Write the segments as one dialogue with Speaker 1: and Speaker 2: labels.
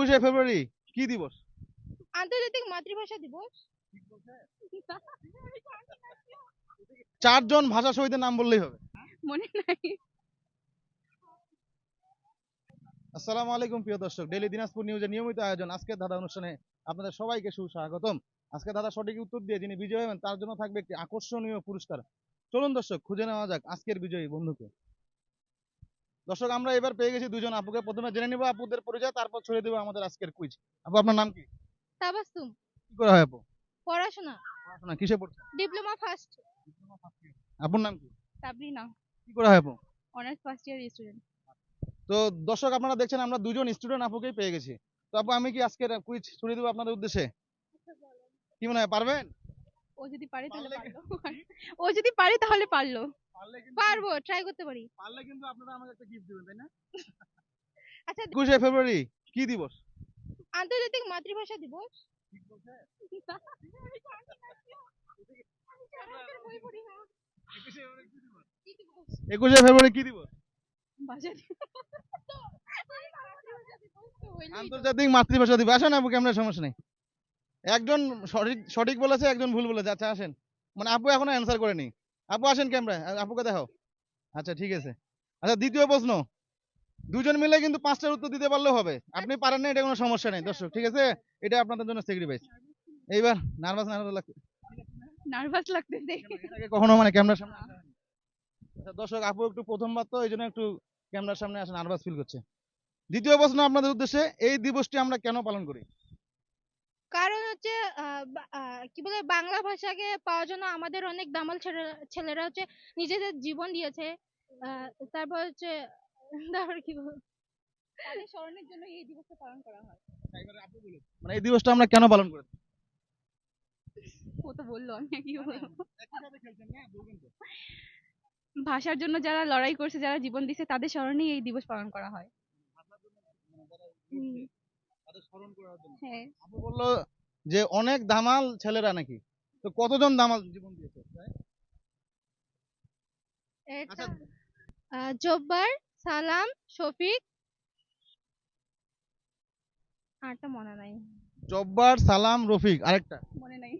Speaker 1: একুশে ফেব্রুয়ারি কি দিবস?
Speaker 2: আন্তর্জাতিক মাতৃভাষা দিবস।
Speaker 1: চারজন ভাষা শহীদের নাম বললেই হবে।
Speaker 2: মনে নাই।
Speaker 1: আসসালামু আলাইকুম প্রিয় দর্শক। ডেলি দিনাজপুর নিউজের নিয়মিত আয়োজন। আজকের দাদা অনুষ্ঠানে আপনাদের সবাইকে সুস্বাগতম। আজকে দাদা সঠিক উত্তর দিয়ে যিনি বিজয়ী হবেন তার জন্য থাকবে একটি আকর্ষণীয় পুরস্কার। চলুন দর্শক খুঁজে নেওয়া যাক আজকের বিজয়ী বন্ধুকে। দর্শক আমরা এবার পেয়ে গেছি দুজন। আপুকে প্রথমে জেনে নিব আপুদের পরিচয় তারপর ছড়িয়ে দেবো আমাদের আজকের কুইজ আপু আপনার নাম কি?
Speaker 2: তাবাসসুম
Speaker 1: কি করে হয় আপু?
Speaker 2: পড়াশোনা।
Speaker 1: পড়াশোনা কিসে পড়ছেন?
Speaker 2: ডিপ্লোমা ফার্স্ট
Speaker 1: আপুর নাম কি?
Speaker 2: তাবরিনা।
Speaker 1: কি করে হয় আপু?
Speaker 2: অনার্স ফার্স্ট ইয়ার স্টুডেন্ট
Speaker 1: তো দর্শক আপনারা দেখছেন আমরা দুজন স্টুডেন্ট আপুকেই পেয়ে গেছি। তো আপু আমি কি আজকের কুইজ ছড়িয়ে দেবো আপনাদের উদ্দেশ্যে? কি মনে হয় পারবেন?
Speaker 2: ও যদি পারে তাহলে
Speaker 1: পারলে
Speaker 2: ও যদি পারে তাহলে পারলে। পারব ট্রাই করতে পারি।
Speaker 1: পারলে কিন্তু আপনারা আমাকে একটা গিফট দিবেন তাই না?
Speaker 2: আচ্ছা
Speaker 1: একুশে ফেব্রুয়ারি কি দিবস?
Speaker 2: আন্তর্জাতিক মাতৃভাষা দিবস।
Speaker 1: একুশে ফেব্রুয়ারি কি দিবস? আন্তর্জাতিক মাতৃভাষা দিবস। আসেন আপু ক্যামেরার সমস্যা নেই। একজন সঠিক সঠিক বলেছে একজন ভুল বলেছে। আচ্ছা আসেন। মানে আপু এখনও অ্যান্সার করেনি। আপু আসেন ক্যামেরায় আপুকে দেখাও। আচ্ছা ঠিক আছে। আচ্ছা দ্বিতীয় প্রশ্ন। দুজন মিলে কিন্তু পাঁচটার উত্তর দিতে পারলেও হবে। আপনি পারেন না এটা কোনো সমস্যা নেই। দর্শক ঠিক আছে? এটা আপনাদের জন্য স্যাক্রিফাইস এইবার নার্ভাস নার্ভাস লাগছে
Speaker 2: নার্ভাস লাগতেছে
Speaker 1: কখনো মানে ক্যামেরার সামনে আচ্ছা, দর্শক আপু একটু প্রথমবার তো এই জন্য একটু ক্যামেরার সামনে আসে নার্ভাস ফিল করছে। দ্বিতীয় প্রশ্ন আপনাদের উদ্দেশ্যে এই দিবসটি আমরা কেন পালন করি?
Speaker 2: হচ্ছে কি বলে বাংলা ভাষাকে পাওয়ার জন্য আমাদের অনেক দামাল ছেলেরা ছেলেরা হচ্ছে নিজেদের জীবন দিয়েছে। আহ, তারপর হচ্ছে তারপর কি বলব তাদের স্মরণের জন্য এই দিবসটা পালন করা হয়।
Speaker 1: মানে এই দিবসটা আমরা কেন পালন করি
Speaker 2: ও তো বলল আমি কি বলব? ভাষার জন্য যারা লড়াই করছে যারা জীবন দিছে তাদের স্মরণেই এই দিবস পালন করা হয়। হুম, হ্যাঁ।
Speaker 1: আপু বলল যে অনেক দামাল ছেলেরা নাকি? তো কতজন দামাল জীবন দিয়েছে।
Speaker 2: জব্বার সালাম শফিক। আরটা মনে নাই।
Speaker 1: জব্বার সালাম রফিক আরেকটা।
Speaker 2: মনে নাই।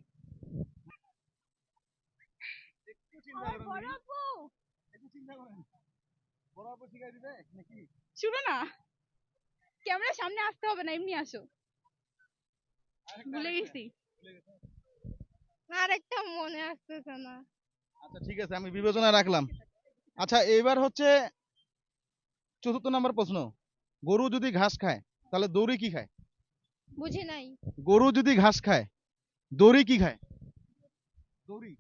Speaker 2: শুনো না। ক্যামেরার সামনে আসতে হবে না এমনি আসো। ভুলে গেছি। আরেকটা মনে আসতেছে না।
Speaker 1: আচ্ছা ঠিক আছে আমি বিবেচনা রাখলাম। আচ্ছা এবার হচ্ছে চতুর্থ নাম্বার প্রশ্ন। গরু যদি ঘাস খায় তাহলে দড়ি কি খায়?
Speaker 2: বুঝি নাই।
Speaker 1: গরু যদি ঘাস খায় দড়ি কি খায়? দড়ি।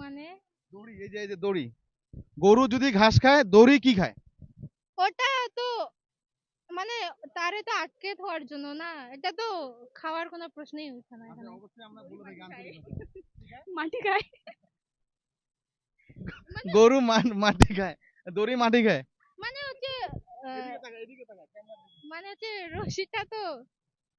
Speaker 2: মানে?
Speaker 1: দড়ি এই যে এই যে দড়ি। গরু যদি ঘাস খায় দড়ি কি খায়?
Speaker 2: ওটা তো মানে তারে তো আটকে থাকার জন্য না? এটা তো খাওয়ার কোনো প্রশ্নই উঠছে না এখানে।
Speaker 1: অবশ্যই আমরা বলে থাকি আঞ্চলিক
Speaker 2: মাটি খায়
Speaker 1: গরু মা- মাটি খায়। দড়ি মাটি খায়।
Speaker 2: মানে হচ্ছে মানে হচ্ছে রশিটা তো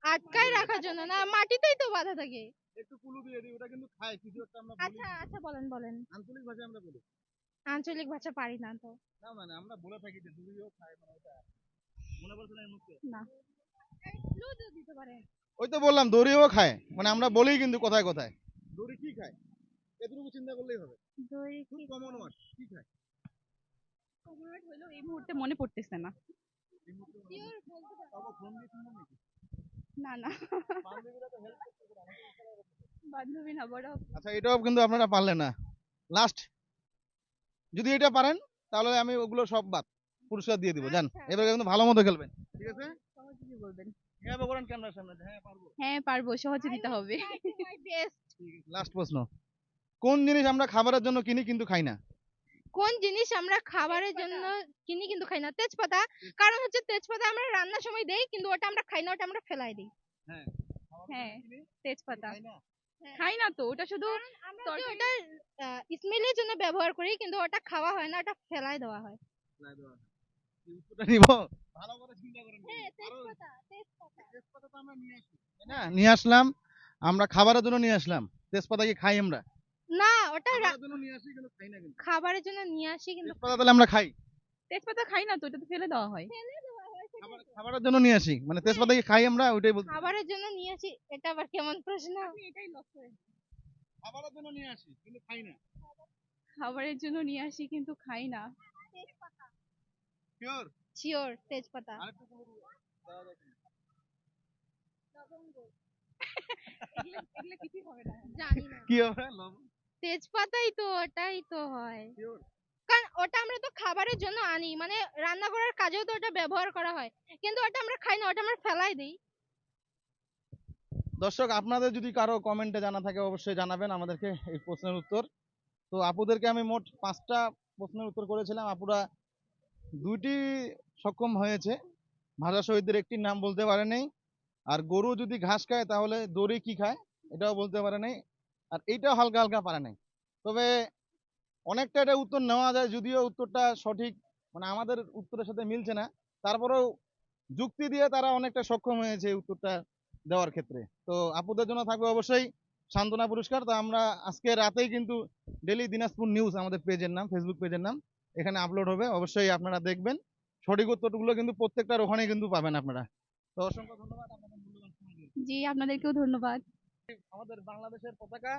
Speaker 2: আটকায় রাখার জন্য না মাটিতেই তো বাধা থাকে।
Speaker 1: একটু কুলু দিয়ে দিই ওটা কিন্তু খায় কিছু একটা আমরা বলি।
Speaker 2: আচ্ছা আচ্ছা বলেন বলেন।
Speaker 1: আঞ্চলিক ভাষায় আমরা বলি।
Speaker 2: আঞ্চলিক ভাষা পারি না তো।
Speaker 1: না মানে আমরা বলে থাকি যে দড়িও খায় মানে ওটা মনে না ওই তো বললাম দড়িও খায়। মানে আমরা বলি কিন্তু কোথায় কোথায়। দড়ি কি খায়? এতটুকু চিন্তা করলেই হবে।
Speaker 2: দই
Speaker 1: খুব কমন ওয়ার্ড কি খায়?
Speaker 2: হলো এই মুহূর্তে মনে পড়তেছে না। না। না বান্ধবী না বড়।
Speaker 1: আচ্ছা এটাও কিন্তু আপনারা পারলেন না। লাস্ট যদি এটা পারেন তাহলে আমি ওগুলো সব বাদ। পুরস্কার দিয়ে দিব জান?
Speaker 2: আচ্ছা।
Speaker 1: এবার কিন্তু ভালো মতো খেলবেন। ঠিক আছে?
Speaker 2: সহজে বলবেন?
Speaker 1: ক্যামেরার সামনে হ্যাঁ পারব।
Speaker 2: হ্যাঁ পারব হবে।
Speaker 1: লাস্ট প্রশ্ন। কোন জিনিস আমরা খাবারের জন্য কিনি কিন্তু খাই না?
Speaker 2: কোন জিনিস আমরা খাবারের জন্য কিনি কিন্তু খাই না? তেজপাতা। কারণ হচ্ছে তেজপাতা আমরা রান্নার সময় দেই কিন্তু ওটা আমরা খাই না ওটা আমরা ফেলাই দিই।
Speaker 1: হ্যাঁ
Speaker 2: হ্যাঁ তেজপাতা।
Speaker 1: খাই না।
Speaker 2: তো ওটা শুধু ওটা স্মেলের জন্য ব্যবহার করি কিন্তু ওটা খাওয়া হয় না ওটা ফেলাই দেওয়া হয়।
Speaker 1: নিয়ে আসি। না নিয়ে আসলাম। আমরা খাবারের জন্য নিয়ে আসলাম। তেজপাতা কি খাই আমরা?
Speaker 2: না ওটা
Speaker 1: খাবারের জন্য নিয়ে আসি কিন্তু খাই না কিন্তু।
Speaker 2: খাবারের জন্য নিয়ে আসি কিন্তু
Speaker 1: তেজপাতা তাহলে আমরা খাই।
Speaker 2: তেজপাতা খাই না তো ওটা তো ফেলে দেওয়া হয়।
Speaker 1: খাবারের জন্য নিয়ে আসি। মানে তেজপাতা কি খাই আমরা? ওইটাই বলতে
Speaker 2: খাবারের জন্য নিয়েছি এটা আবার কেমন প্রশ্ন?
Speaker 1: খাবারের জন্য নিয়ে আসি কিন্তু খাই না।
Speaker 3: খাবারের জন্য নিয়ে আসি কিন্তু খাই না।
Speaker 1: শিওর
Speaker 2: শিওর তেজপাতা।
Speaker 1: কি হবে?
Speaker 2: তেজপাতাই তো ওটাই তো হয়। কারণ ওটা আমরা তো খাবারের জন্য আনি মানে রান্না করার কাজেও তো ওটা ব্যবহার করা হয়। কিন্তু ওটা আমরা খাই না ওটা আমরা ফেলাই দিই।
Speaker 1: দর্শক আপনাদের যদি কারও কমেন্টে জানা থাকে অবশ্যই জানাবেন আমাদেরকে এই প্রশ্নের উত্তর। তো আপুদেরকে আমি মোট পাঁচটা প্রশ্নের উত্তর করেছিলাম। আপুরা দুইটি সক্ষম হয়েছে। ভাষা শহীদদের একটি নাম বলতে পারে নাই। আর গরু যদি ঘাস খায়, তাহলে দড়ি কি খায়? এটাও বলতে পারে নাই। আর এইটাও হালকা হালকা পারে নাই। তবে অনেকটা এটা উত্তর নেওয়া যায়, যদিও উত্তরটা সঠিক মানে আমাদের উত্তরের সাথে মিলছে না। তারপরেও যুক্তি দিয়ে তারা অনেকটা সক্ষম হয়েছে উত্তরটা দেওয়ার ক্ষেত্রে। তো আপুদের জন্য থাকবে অবশ্যই সান্ত্বনা পুরস্কার। তো আমরা আজকে রাতেই কিন্তু ডেলি দিনাজপুর নিউজ আমাদের পেজের নাম ফেসবুক পেজের নাম এখানে আপলোড হবে অবশ্যই আপনারা দেখবেন। সঠিক উত্তরগুলো কিন্তু প্রত্যেকটার ওখানে কিন্তু পাবেন আপনারা। তো অসংখ্য ধন্যবাদ।
Speaker 3: জি আপনাদেরকেও ধন্যবাদ।
Speaker 1: আমাদের বাংলাদেশের পতাকা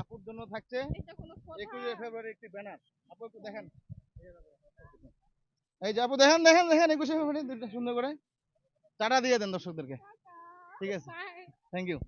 Speaker 1: আপুর জন্য থাকছে একুশে ফেব্রুয়ারি একটি ব্যানার আপু একটু দেখেন। এই যে আপু দেখেন দেখেন দেখেন একুশে ফেব্রুয়ারি দুইটা সুন্দর করে। চাটা দিয়ে দেন দর্শকদেরকে। ঠিক আছে। Thank you